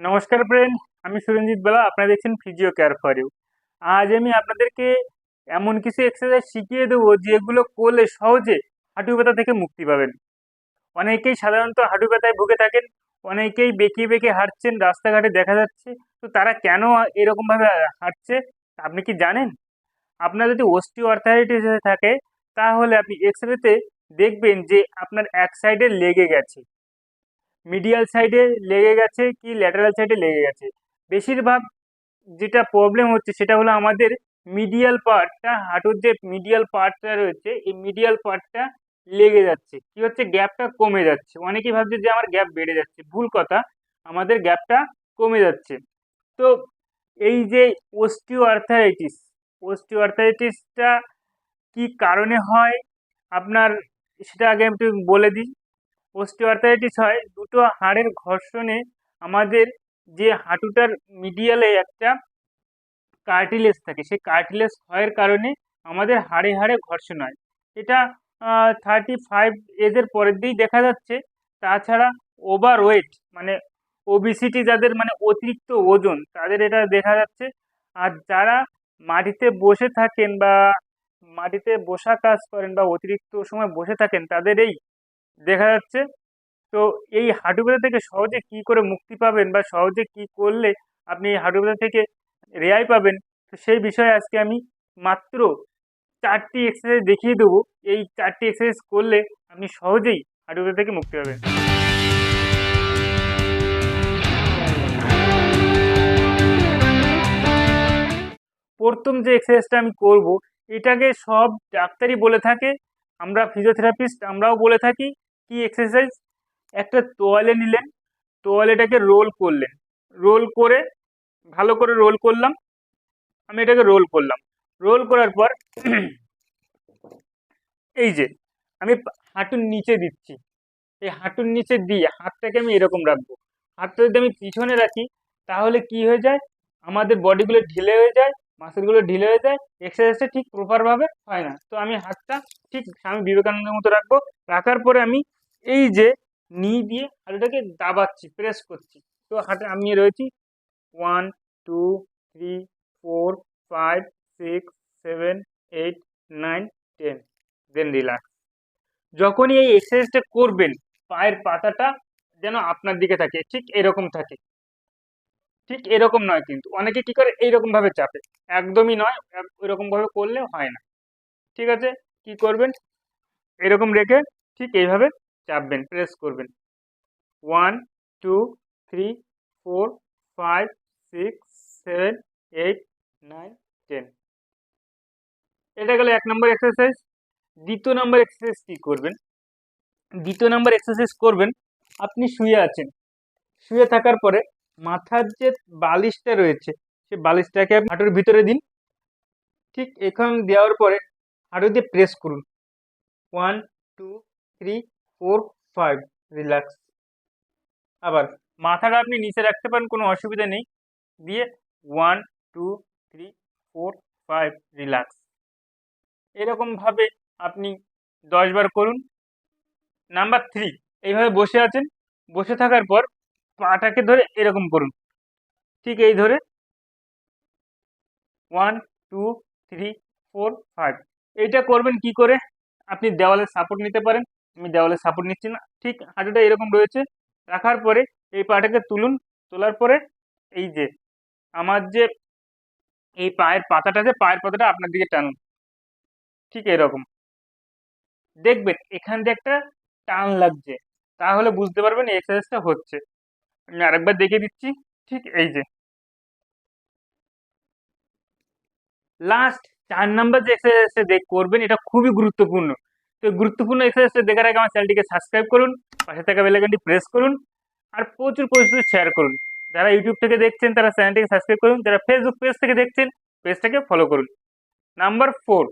নমস্কার ফ্রেন্ড আমি সুরঞ্জিত বেলা, আপনারা দেখছেন ফিজিও কেয়ার ফর ইউ আজ আমি আপনাদেরকে এমন কিছু এক্সারসাইজ শিখিয়ে দেবো, যেগুলো করলে সহজে হাঁটু ব্যথা থেকে মুক্তি পাবেন। অনেকেই সাধারণত হাঁটু ব্যথায় ভুগে থাকেন, অনেকেই বেঁকিয়ে বেঁকে হাঁটছেন, রাস্তাঘাটে দেখা যাচ্ছে। তো তারা কেন এরকমভাবে হাঁটছে আপনি কি জানেন? আপনার যদি অস্টিও আর্থারাইটিস থাকে, তাহলে আপনি এক্সরেতে দেখবেন যে আপনার এক সাইডে লেগে গেছে। মিডিয়াল সাইডে লেগে গেছে কি ল্যাটারাল সাইডে লেগে গেছে? বেশিরভাগ যেটা প্রবলেম হচ্ছে সেটা হলো আমাদের মিডিয়াল পার্টটা হাঁটুর যে মিডিয়াল পার্টটা রয়েছে, এই মিডিয়াল পার্টটা লেগে যাচ্ছে। কি হচ্ছে? গ্যাপটা কমে যাচ্ছে। অনেকেই ভাবছে যে আমার গ্যাপ বেড়ে যাচ্ছে। ভুল কথা, আমাদের গ্যাপটা কমে যাচ্ছে। তো এই যে ওস্টিও আর্থারাইটিস ওস্টিও আর্থারাইটিসটা কী কারণে হয়? আপনার সেটা আগে একটু বলে দিই অস্টিওআর্থাইটিস হয়, দুটো হাড়ের ঘর্ষণে আমাদের যে হাঁটুটার মিডিয়ালে একটা কার্টিলেজ থাকে, সেই কার্টিলেজ ক্ষয়ের কারণে আমাদের হাড়ে হাড়ে ঘর্ষণ হয়। এটা থার্টি ফাইভ এজের পরের দিয়েই দেখা যাচ্ছে। তাছাড়া ওভার ওয়েট মানে ওবিসিটি যাদের মানে অতিরিক্ত ওজন, তাদের এটা দেখা যাচ্ছে। আর যারা মাটিতে বসে থাকেন বা মাটিতে বসা কাজ করেন বা অতিরিক্ত সময় বসে থাকেন, তাদের এই দেখা যাচ্ছে। তো এই হাঁটু ব্যথা থেকে সহজে কি করে মুক্তি পাবেন বা সহজে কি করলে আপনি এই হাঁটু ব্যথা থেকে রেহাই পাবেন, তো সেই বিষয়ে আজকে আমি মাত্র চারটি এক্সারসাইজ দেখিয়ে দেবো। এই চারটি এক্সারসাইজ করলে আপনি সহজেই হাঁটু ব্যথা থেকে মুক্তি পাবেন। প্রথম যে এক্সারসাইজটা আমি করব, এটাকে সব ডাক্তারই বলে থাকে, আমরা ফিজিওথেরাপিস্ট আমরাও বলে থাকি। কি এক্সারসাইজ একটা তোয়ালে নিলেন, তোয়ালেটাকে রোল করলেন। রোল করে, ভালো করে রোল করলাম। আমি এটাকে রোল করলাম। রোল করার পর, এই যে, আমি হাঁটুর নিচে দিচ্ছি। এই হাঁটুর নিচে দিয়ে হাতটাকে আমি এরকম রাখব। হাতটা যদি আমি পিছনে রাখি, তাহলে কি হয়ে যায়? আমাদের বডিগুলো ঢিলে হয়ে যায় মাসেলগুলো ঢিলে হয়ে যায় এক্সারসাইজটা ঠিক প্রপারভাবে হয় না। তো আমি হাতটা ঠিক স্বামী বিবেকানন্দের মতো রাখব। রাখার পরে আমি এই যে নি দিয়ে হাঁটুটাকে দাবাচ্ছি প্রেস করছি। তো হাতে আমি রয়েছি one two three four five six seven eight nine ten then relax যখনই এই এক্সারসাইজটা করবেন, পায়ের পাতাটা যেন আপনার দিকে থাকে, ঠিক এরকম থাকে। ঠিক এরকম নয় কিন্তু। অনেকে কি করে? এইরকমভাবে চাপে। একদমই নয় এরকমভাবে করলে হয় না। ঠিক আছে? কি করবেন? এরকম রেখে ঠিক এইভাবে চাপবেন, প্রেস করবেন। One, two, three, four, five, six, seven, eight, nine, ten. এটা গেল এক নম্বর এক্সারসাইজ। দ্বিতীয় নম্বর এক্সারসাইজ কী করবেন? দ্বিতীয় নম্বর এক্সারসাইজ করবেন, আপনি শুয়ে আছেন। শুয়ে থাকার পরে মাথার যে বালিশটা রয়েছে সে বালিশটাকে হাঁটুর ভিতরে দিন। ঠিক এখান দেওয়ার পরে হাঁটু দিয়ে প্রেস করুন। One two three four five relax আবার মাথাটা আপনি নিচে রাখতে পারেন, কোনো অসুবিধা নেই। দিয়ে one two three four five relax এরকমভাবে আপনি দশবার করুন। নাম্বার থ্রি এইভাবে বসে আছেন। বসে থাকার পর পাটাকে ধরে এরকম করুন। ঠিক এই ধরে। One two three four five এইটা করবেন কি করে? আপনি দেওয়ালে সাপোর্ট নিতে পারেন। আমি দেওয়ালে সাপোর্ট নিচ্ছি না। ঠিক হাঁটুটা এরকম রয়েছে। রাখার পরে এই পাটাকে তুলুন। তোলার পরে এই যে আমার যে এই পায়ের পাতাটা আছে, পায়ের পাতাটা আপনার দিকে টানুন। ঠিক এরকম। দেখবেন এখান দিয়ে একটা টান লাগছে। তাহলে বুঝতে পারবেন এক্সারসাইজটা হচ্ছে। আমি আরেকবার দেখিয়ে দিচ্ছি। ঠিক এই যে। লাস্ট চার নাম্বার যে এক্সারসাইজটা দেখ করবেন, এটা খুবই গুরুত্বপূর্ণ। তো গুরুত্বপূর্ণ এক্সারসাইজটা দেখার আগে আমার চ্যানেলটিকে সাবস্ক্রাইব করুন, পাশে থাকা বেলাইকনটি প্রেস করুন, আর প্রচুর প্রচুর শেয়ার করুন। যারা ইউটিউব থেকে দেখছেন, তারা চ্যানেলটিকে সাবস্ক্রাইব করুন, যারা ফেসবুক পেজ থেকে দেখছেন পেজটাকে ফলো করুন। নাম্বার ফোর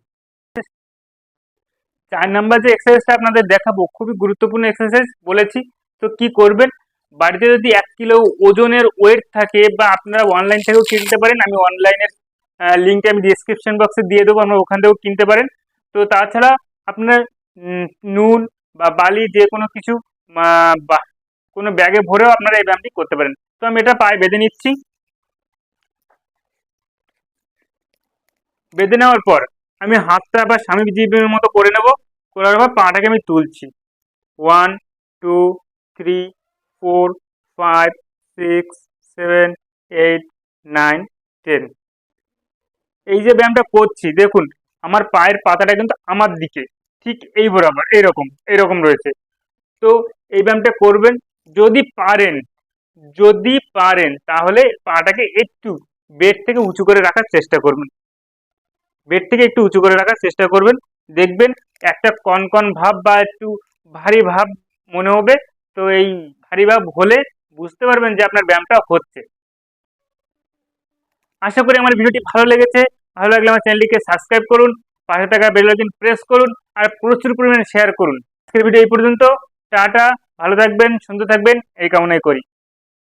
চার নাম্বার যে এক্সারসাইজটা আপনাদের দেখাবো, খুবই গুরুত্বপূর্ণ এক্সারসাইজ বলেছি। তো কি করবেন? বাড়িতে যদি এক কিলো ওজনের ওয়েট থাকে বা আপনারা অনলাইন থেকেও কিনতে পারেন, আমি অনলাইনের লিঙ্কটা আমি ডিসক্রিপশন বক্সে দিয়ে দেবো, আপনারা ওখান থেকেও কিনতে পারেন। তো তাছাড়া আপনার নুন বা বালি যে কোনো কিছু বা কোনো ব্যাগে ভরেও আপনারা এই ব্যায়ামটি করতে পারেন। তো আমি এটা পায়ে বেঁধে নিচ্ছি। বেঁধে নেওয়ার পর আমি হাতটা আবার স্বামী জীবের মতো করে নেব। করার পর পাটাকে আমি তুলছি। One two three four, five, six, seven, eight, nine, ten. এই যে ব্যায়ামটা করছি, দেখুন, আমার পায়ের পাতাটা কিন্তু আমার দিকে, ঠিক এই বরাবর এইরকম এইরকম রয়েছে। তো এই ব্যায়ামটা করবেন, যদি পারেন যদি পারেন, তাহলে পাটাকে একটু বেড থেকে উঁচু করে রাখার চেষ্টা করবেন। বেড থেকে একটু উঁচু করে রাখার চেষ্টা করবেন। দেখবেন একটা কনকন ভাব বা একটু ভারী ভাব মনে হবে, তো এই ভাব হলে বুঝতে পারবেন যে আপনার ব্যায়ামটা হচ্ছে। আশা করি আমার ভিডিওটি ভালো লেগেছে। ভালো লাগলে আমার চ্যানেলটিকে সাবস্ক্রাইব করুন, পাশে থাকা বেল আইকন প্রেস করুন, আর প্রচুর পরিমাণে শেয়ার করুন। আজকের ভিডিও এই পর্যন্ত। টাটা, ভালো থাকবেন, সুন্দর থাকবেন, এই কামনাই করি।